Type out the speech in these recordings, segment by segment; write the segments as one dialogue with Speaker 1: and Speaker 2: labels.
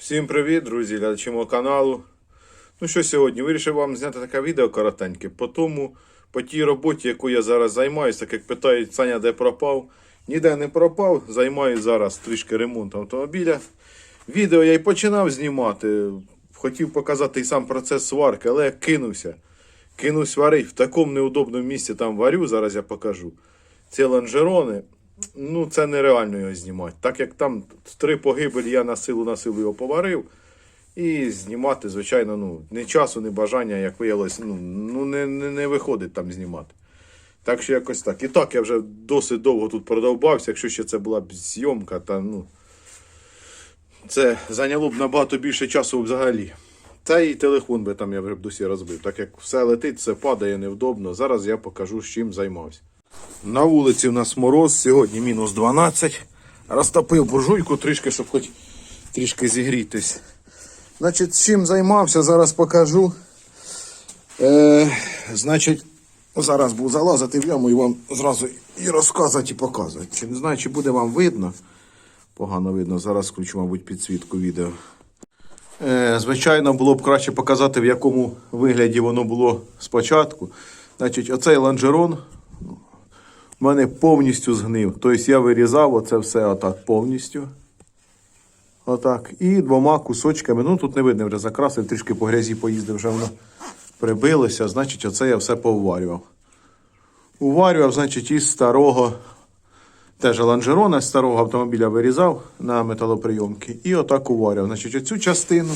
Speaker 1: Всім привіт, друзі, глядачі мого каналу. Ну що сьогодні? Вирішив вам зняти таке відео коротеньке. По тому, по тій роботі, яку я зараз займаюся, так як питають, Саня, де пропав. Ніде не пропав, займаюся зараз трішки ремонтом автомобіля. Відео я й починав знімати. Хотів показати і сам процес сварки, але я кинувся. Кинусь варить в такому неудобному місці там варю, зараз я покажу. Ці лонжерони, ну це нереально його знімати. Так як там три погибелі, я на силу на силу його поварив. І знімати, звичайно, ну, ні часу, ні бажання, як виявилось, ну, ну не, не, не виходить там знімати. Так що якось так. І так я вже досить довго тут продовбався, якщо ще це була б зйомка, та ну. Це зайняло б набагато більше часу взагалі. Та і телефон би там я вже б досі розбив. Так як все летить, все падає невдобно. Зараз я покажу, з чим займався. На вулиці в нас мороз, сьогодні мінус 12. Розтопив буржуйку трішки, щоб хоч трішки зігрітись. Значить, чим займався, зараз покажу. Е, значить, зараз буду залазити в яму і вам зразу і розказувати, і показувати. Чи не знаю, чи буде вам видно. Погано видно. Зараз включу, мабуть, підсвітку відео. Е, звичайно, було б краще показати, в якому вигляді воно було спочатку. Значить, оцей лонжерон в мене повністю згнив. Тобто я вирізав оце все отак повністю. Отак. І двома кусочками. Ну тут не видно, вже закрасив, трішки по грязі поїздив, вже воно прибилося. Значить, оце я все поварював. Уварював, значить, із старого теж лонжерона з старого автомобіля вирізав на металоприйомки і отак уварював. Значить, оцю частину.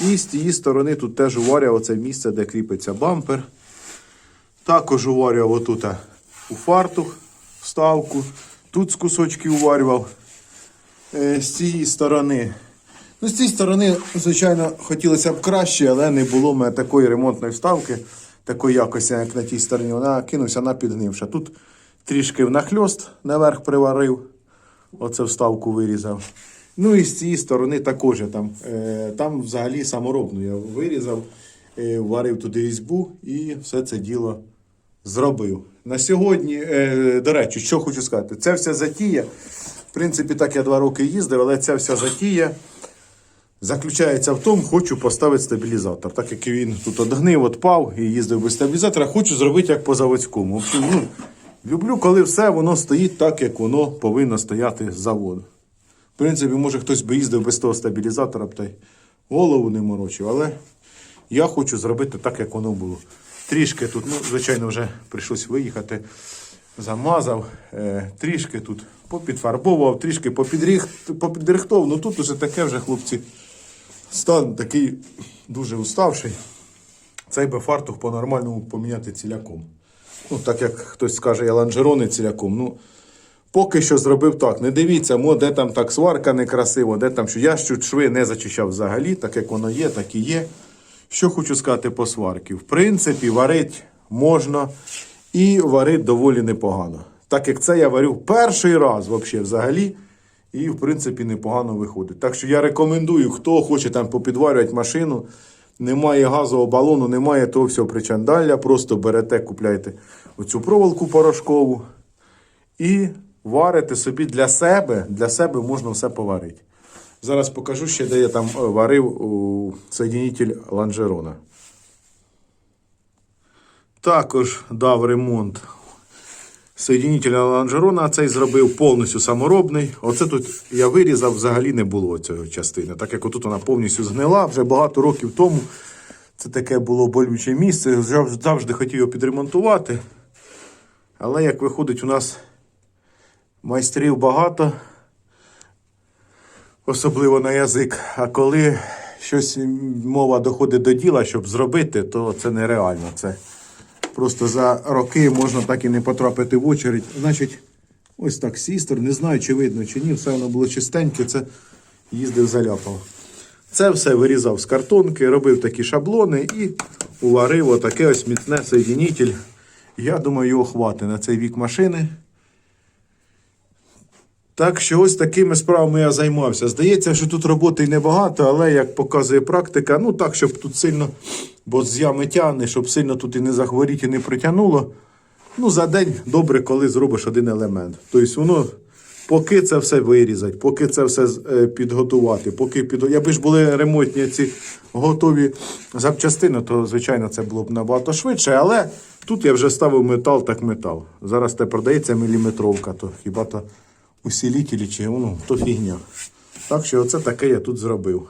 Speaker 1: І з тієї сторони тут теж уварював оце місце, де кріпиться бампер. Також уварював отут а, у фартух вставку. Тут з кусочки уварював. Е, з цієї сторони. Ну, з цієї сторони, звичайно, хотілося б краще, але не було в мене такої ремонтної вставки, такої якості, як на тій стороні. Вона кинувся на підгнивша. Тут трішки внахльост наверх приварив. Оце вставку вирізав. Ну і з цієї сторони також там. Е, там взагалі саморобну я вирізав, е, варив туди різьбу і все це діло зробив. На сьогодні, е, до речі, що хочу сказати, це вся затія. В принципі, так я два роки їздив, але ця вся затія заключається в тому, хочу поставити стабілізатор. Так як він тут одгнив, отпав і їздив без стабілізатора, хочу зробити як по заводському. Ну, люблю, коли все воно стоїть так, як воно повинно стояти з заводу. В принципі, може хтось би їздив без того стабілізатора, б та й голову не морочив, але я хочу зробити так, як воно було. Трішки тут, ну, звичайно, вже прийшлось виїхати. Замазав, е, трішки тут попідфарбовував, трішки попідрихтовував. Ну тут уже таке вже, хлопці, стан такий дуже уставший. Цей би фартух по-нормальному поміняти ціляком. Ну, так як хтось скаже, я ланжерони ціляком. Ну, поки що зробив так. Не дивіться, мо, де там так сварка некрасиво, де там що. Я ж шви не зачищав взагалі, так як воно є, так і є. Що хочу сказати по сварки. В принципі, варить можна і варить доволі непогано. Так як це я варю перший раз вообще, взагалі. І, в принципі, непогано виходить. Так що я рекомендую, хто хоче там попідварювати машину, немає газового балону, немає того всього причандалля, просто берете, купляєте оцю проволоку порошкову і варите собі для себе, для себе можна все поварити. Зараз покажу ще, де я там е, варив у соєдинитель ланжерона. Також дав ремонт соєдинителя ланжерона. а Цей зробив повністю саморобний. Оце тут я вирізав, взагалі не було цієї частини. Так як отут вона повністю згнила вже багато років тому. Це таке було болюче місце. Зав- Завжди хотів його підремонтувати. Але як виходить, у нас майстрів багато особливо на язик. А коли щось мова доходить до діла, щоб зробити, то це нереально. Це просто за роки можна так і не потрапити в очередь. Значить, ось так сістер, не знаю, чи видно, чи ні, все воно було чистеньке, це їздив, заляпав. Це все вирізав з картонки, робив такі шаблони і уварив отаке ось міцне соєдинитель. Я думаю, його хватить на цей вік машини. Так що ось такими справами я займався. Здається, що тут роботи й небагато, але як показує практика, ну так, щоб тут сильно, бо з ями тягне, щоб сильно тут і не захворіти, і не притягнуло. Ну, за день добре, коли зробиш один елемент. Тобто воно поки це все вирізати, поки це все е, підготувати, поки під... якби ж були ремонтні ці готові запчастини, то звичайно це було б набагато швидше. Але тут я вже ставив метал, так метал. Зараз те продається міліметровка, то хіба то усілітелі чи ну, то фігня. Так що оце таке я тут зробив.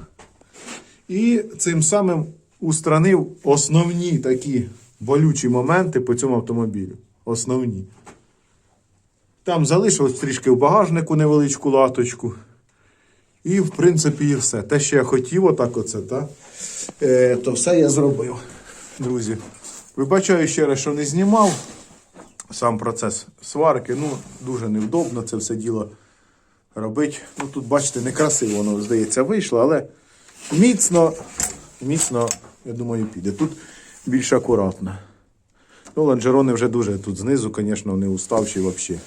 Speaker 1: І цим самим устранив основні такі болючі моменти по цьому автомобілю. Основні. Там залишилось трішки в багажнику невеличку латочку. І, в принципі, і все. Те, що я хотів, отак оце, та, е, то все я зробив. Друзі. Вибачаю ще раз, що не знімав. Сам процес сварки. Ну, дуже невдобно це все діло робити. Ну, тут, бачите, некрасиво воно, здається, вийшло, але міцно, міцно, я думаю, піде. Тут більш акуратно. Ну, лонжерони вже дуже тут знизу, звісно, не уставші взагалі.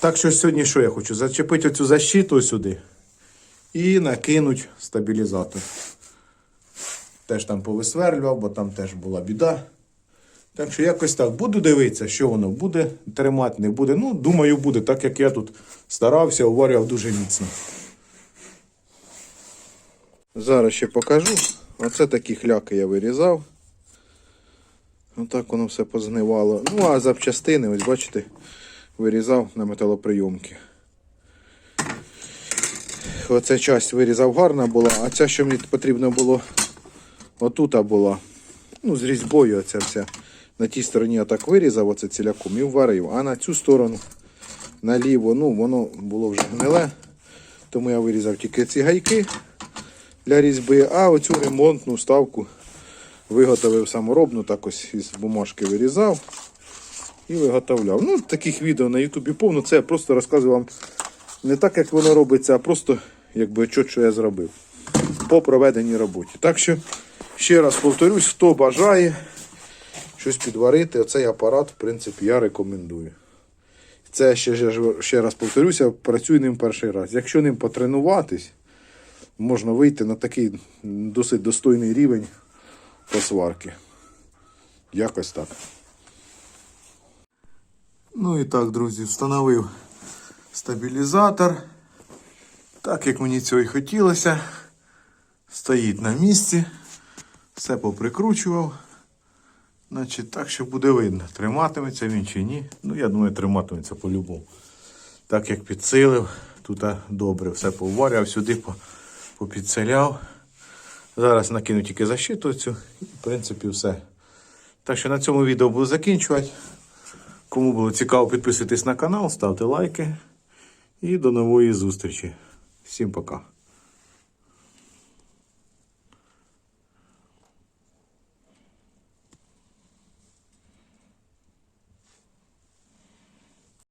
Speaker 1: Так що сьогодні що я хочу? Зачепити оцю защиту сюди і накинуть стабілізатор. Теж там повисверлював, бо там теж була біда. Так що якось так. Буду дивитися, що воно буде тримати, не буде. Ну, думаю, буде, так як я тут старався, уварював дуже міцно. Зараз ще покажу. Оце такі хляки я вирізав. Отак воно все позгнивало. Ну, а запчастини, ось бачите, вирізав на металоприйомки. Оця часть вирізав гарна була, а ця, що мені потрібно було, отута була. Ну, з різьбою оця вся. На тій стороні я так вирізав оце ціляком і варив, а на цю сторону наліво, ну, воно було вже гниле. Тому я вирізав тільки ці гайки для різьби, а оцю ремонтну ставку виготовив саморобну, так ось із бумажки вирізав і виготовляв. Ну, таких відео на Ютубі повно. Це я просто розказую вам не так, як воно робиться, а просто якби що, що я зробив по проведеній роботі. Так що, ще раз повторюсь, хто бажає щось підварити, оцей апарат, в принципі, я рекомендую. Це ще, ще, раз повторюся, працюю ним перший раз. Якщо ним потренуватись, можна вийти на такий досить достойний рівень посварки. Якось так. Ну і так, друзі, встановив стабілізатор. Так як мені цього і хотілося. Стоїть на місці. Все поприкручував. Значить, так що буде видно, триматиметься він чи ні. Ну, я думаю, триматиметься по-любому. Так як підсилив, тут добре все поваряв, сюди по- попідсиляв. Зараз накину тільки защиту цю і, в принципі, все. Так що на цьому відео буду закінчувати. Кому було цікаво, підписуйтесь на канал, ставте лайки. І до нової зустрічі. Всім пока.